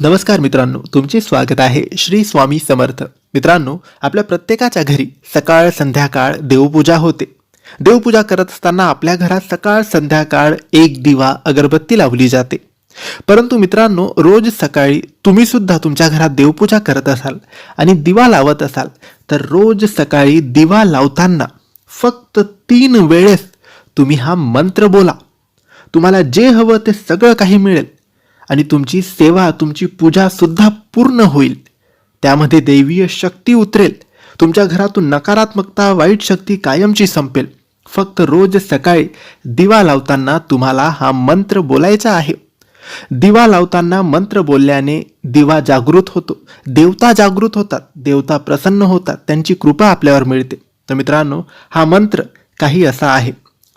नमस्कार मित्रांनो तुमचे स्वागत आहे श्री स्वामी समर्थ. मित्रांनो आपल्या प्रत्येकाच्या घरी सकाळ संध्याकाळ देवपूजा होते. देवपूजा करत असताना आपल्या घरात सकाळ संध्याकाळ एक दिवा अगरबत्ती लावली जाते. परंतु मित्रांनो रोज सकाळी तुम्ही सुद्धा तुमच्या घरात देवपूजा करत असाल आणि दिवा लावत असाल तर रोज सकाळी दिवा लावताना फक्त तीन वेळेस तुम्ही हा मंत्र बोला. तुम्हाला जे हवं ते सगळं काही मिळेल. आणि तुमची सेवा तुमची पूजा सुद्धा पूर्ण होईल. त्यामध्ये दैवीय शक्ती उतरेल. तुमच्या घरातून नकारात्मकता वाईट शक्ती कायमची संपेल. फक्त रोज सकाळी दिवा लावताना तुम्हाला हा मंत्र बोलायचा आहे. दिवा लावताना मंत्र बोलल्याने दिवा जागृत होतो. देवता जागृत होतात. देवता प्रसन्न होतात. त्यांची कृपा आपल्यावर मिळते. तर मित्रांनो हा मंत्र काही असा आहे.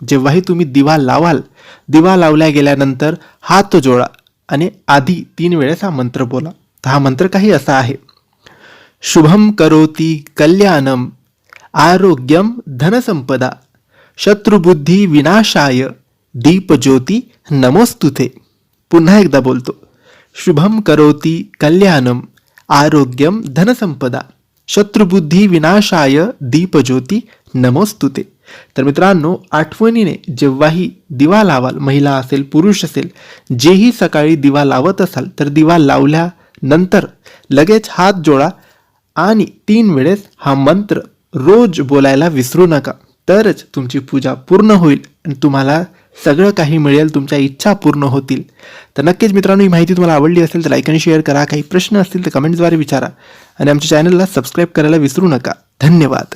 जेव्हाही तुम्ही दिवा लावाल दिवा लावल्या गेल्यानंतर हात जोडा. आणि आधी तीन वेळेस हा मंत्र बोला. तर हा मंत्र काही असा आहे. शुभम करोती कल्याणम आरोग्यम धनसंपदा शत्रुबुद्धी विनाशाय दीपज्योती नमोस्तुते. पुन्हा एकदा बोलतो. शुभम करोती कल्याणम आरोग्यम धनसंपदा शत्रुबुद्धी विनाशाय दीपज्योती नमोस्तुते. तर मित्रांनो आठवणीने जेव्हाही दिवा लावाल महिला असेल पुरुष असेल जेही सकाळी दिवा लावत असाल तर दिवा लावल्यानंतर लगेच हात जोडा आणि तीन वेळेस हा मंत्र रोज बोलायला विसरू नका. तरच तुमची पूजा पूर्ण होईल आणि तुम्हाला सगळं काही मिळेल तुमच्या इच्छा पूर्ण होतील. तर नक्कीच मित्रांनो ही माहिती तुम्हाला आवडली असेल तर लाईक आणि शेअर करा. काही प्रश्न असतील तर कमेंटद्वारे विचारा. आणि आमच्या चॅनलला सबस्क्राईब करायला विसरू नका. धन्यवाद.